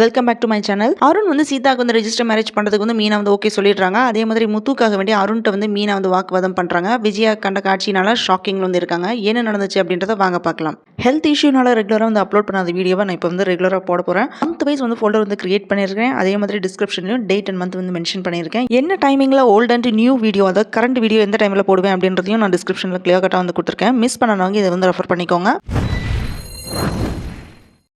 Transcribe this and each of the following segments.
Welcome back to my channel Arun வந்து சீதாக்கு வந்து ரெஜிஸ்டர் மேரேஜ் பண்ணுறதுக்கு வந்து மீனா வந்து ஓகே சொல்லிடுறாங்க. அதே மாதிரி முத்துக்காக வேண்டிய அருண்கிட்ட வந்து மீனா வந்து வாக்குவாதம் பண்ணுறாங்க விஜயா கண்ட காட்சினால ஷாக்கிங்ல வந்து இருக்காங்க. என்ன நடந்துச்சு அப்படின்றத வாங்க பார்க்கலாம். ஹெல்த் இஷ்யூனால ரெகுலராக வந்து அப்லோட் பண்ணாத வீடியோவை நான் இப்போ வந்து ரெகுலராக போட போகிறேன் மந்த் வைஸ் வந்து ஃபோல்டர் வந்து கிரியேட் பண்ணியிருக்கேன். அதே மாதிரி டிஸ்கிரிப்ஷன்லையும் டேட் அண்ட் மந்த் வந்து மென்ஷன் பண்ணியிருக்கேன். என்ன டைமிங்கில் ஓல்ட் அண்ட் நியூ வீடியோ அதாவது கரண்ட் வீடியோ எந்த டைமில் போடுவேன் அப்படின்றதையும் நான் டிஸ்கிரிப்ஷனில் கிளியர் கட்டாக வந்து கொடுத்துருக்கேன். மிஸ் பண்ணனவங்க இதை வந்து ரெஃபர் பண்ணிக்கோங்க.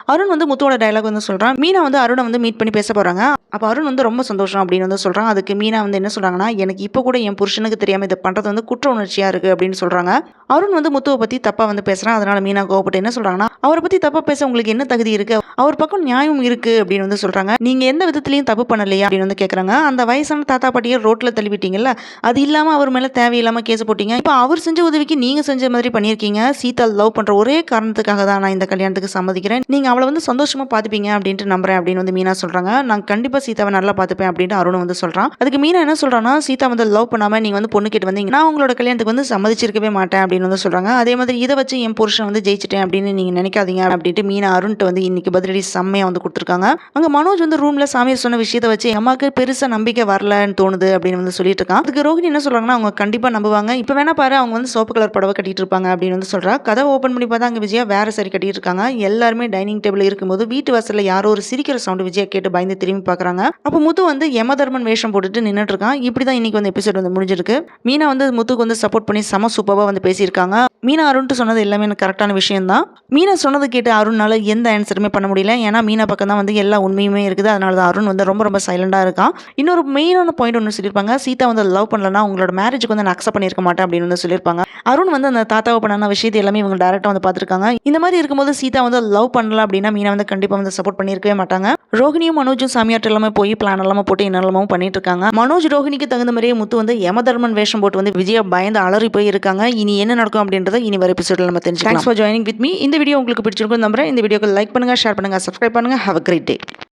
அருண் வந்து முத்துவோட டைலாக் வந்து சொல்கிறான் மீனா வந்து அருணை வந்து மீட் பண்ணி பேச போகிறாங்க அப்போ அருண் வந்து ரொம்ப சந்தோஷம் அப்படின்னு வந்து சொல்கிறான் அதுக்கு மீனா வந்து என்ன சொல்கிறாங்கன்னா எனக்கு இப்போ கூட என் புருஷனுக்கு தெரியாமல் இதை பண்ணுறது வந்து குற்ற உணர்ச்சியாக இருக்குது அப்படின்னு சொல்கிறாங்க அருண் வந்து முத்துவை பற்றி தப்பாக வந்து பேசுகிறான் அதனால் மீனா கோவப்பட்டு என்ன சொல்கிறாங்கன்னா அவரை பற்றி தப்பாக பேச உங்களுக்கு என்ன தகுதி இருக்குது அவர் பக்கம் நியாயம் இருக்குது அப்படின்னு வந்து சொல்கிறாங்க நீங்கள் எந்த விதத்துலையும் தப்பு பண்ணலையா? அப்படின்னு வந்து கேட்குறாங்க அந்த வயசான தாத்தா பாட்டியை ரோட்டில் தள்ளிவிட்டீங்கல்ல அது இல்லாமல் அவர் மேலே தேவையில்லாமல் கேஸ் போட்டீங்க. இப்போ அவர் செஞ்ச உதவிக்கு நீங்கள் செஞ்ச மாதிரி பண்ணியிருக்கீங்க. சீதா லவ் பண்ணுற ஒரே காரணத்துக்காக தான் நான் இந்த கல்யாணத்துக்கு சம்மதிக்கிறேன். நீங்கள் அவளை வந்து சந்தோஷமாக பார்த்துப்பீங்க அப்படின்ட்டு நம்புறேன் அப்படின்னு வந்து மீனா சொல்கிறாங்க நான் கண்டிப்பாக சீதாவை நல்லா பார்த்துப்பேன் அப்படின்ட்டு அருண் வந்து சொல்கிறான் அதுக்கு மீனா என்ன சொல்கிறான்னா சீதா வந்து லவ் பண்ணாமல் நீங்கள் வந்து பொண்ணு கேட்டு வந்தீங்க நான் உங்களோட கல்யாணத்துக்கு வந்து சம்மதிச்சிருக்கவே மாட்டேன் அப்படின்னு வந்து சொல்கிறாங்க அதே மாதிரி இதை வச்சு என் புருஷன் வந்து ஜெயிச்சிட்டேன் அப்படின்னு நீங்கள் நினைக்காதீங்க அப்படின்ட்டு மீனா அருண்ட்டு வந்து இன்னைக்கு பதிலடி செம்மையாக வந்து கொடுத்துருக்காங்க. அங்கே மனோஜ் வந்து ரூமில் சாமி சொன்ன விஷயத்தை வச்சு என் அம்மாவுக்கு பெருசாக நம்பிக்கை வரலன்னு தோணுது அப்படின்னு வந்து சொல்லிட்டு இருக்கான். அதுக்கு ரோஹிணி என்ன சொல்கிறாங்கன்னா அவங்க கண்டிப்பாக நம்புவாங்க. இப்போ வேணா பாரு அவங்க வந்து சோப்பு கலர் புடவை கட்டிட்டு இருப்பாங்க அப்படின்னு வந்து சொல்கிறா கதை ஓப்பன் பண்ணி பார்த்தா அங்கே விஜயா வேற சரி கட்டிட்டு இருக்காங்க. எல்லாருமே டைனிங் டேபிள் இருக்கும்போது வீட்டு வாசலில் யாரோ ஒரு சிரிக்கிற சவுண்டு விஜயா கேட்டு பயந்து திரும்பி பார்க்குறாங்க. அப்போ முத்து வந்து யமதர்மன் வேஷம் போட்டுட்டு நின்றுட்டு இருக்கான் இப்படி தான் இன்னைக்கு வந்து எபிசோட் வந்து முடிஞ்சிருக்கு. மீனா வந்து முத்துக்கு வந்து சப்போர்ட் பண்ணி செம சூப்பராக வந்து பேசியிருக்காங்க. மீனா அருண்ட்டு சொன்னது எல்லாமே எனக்கு கரெக்டான விஷயம் தான் மீனா சொன்னதை கேட்டு அருணால எந்த ஆன்சருமே பண்ண முடியல. ஏன்னா மீனா பக்கம் தான் வந்து எல்லா உண்மையுமே இருக்குது. அதனால தான் அருண் வந்து ரொம்ப ரொம்ப சைலண்டாக இருக்கான். இன்னொரு மெயினான பாயிண்ட் ஒன்று சொல்லியிருப்பாங்க. சீதா வந்து லவ் பண்ணலன்னா உங்களோட மேரேஜுக்கு வந்து நான் அக்செப்ட் பண்ணியிருக்க மாட்டேன் அப்படின்னு வந்து சொல்லியிருப்பாங்க. அருண் வந்து அந்த தாத்தாவை பண்ணான விஷயத்தை எல்லாமே இவங்க டேரெக்டாக வந்து பார்த்துருக்காங்க. இந்த மாதிரி இருக்கும்போது சீதா வந்து லவ் பண்ணல அப்படின்னு மீனா வந்து கண்டிப்பாக வந்து சப்போர்ட் பண்ணியிருக்கவே மாட்டாங்க. ரோஹினியும் மனோஜும் சாமியார்ட்ட எல்லாமே போய் பிளான் எல்லாமே போட்டு என்னெல்லாமும் பண்ணிட்டு இருக்காங்க மனோஜ் ரோஹினிக்கு தகுந்த மாதிரியே முத்து வந்து யமதர்மன் வேஷம் போட்டு வந்து விஜயா பயந்து அலறி போய் இருக்காங்க இனி என்ன நடக்கும் அப்படின்றத இனி வர எபிசோடில் நம்ம தெரிஞ்சுக்கலாம். Thanks for joining with me இந்த வீடியோ உங்களுக்கு பிடிச்சிருக்கும் நம்புறேன். இந்த வீடியோக்கு லைக் பண்ணுங்க ஷேர் பண்ணுங்க சப்ஸ்கிரைப் பண்ணுங்க. Have great day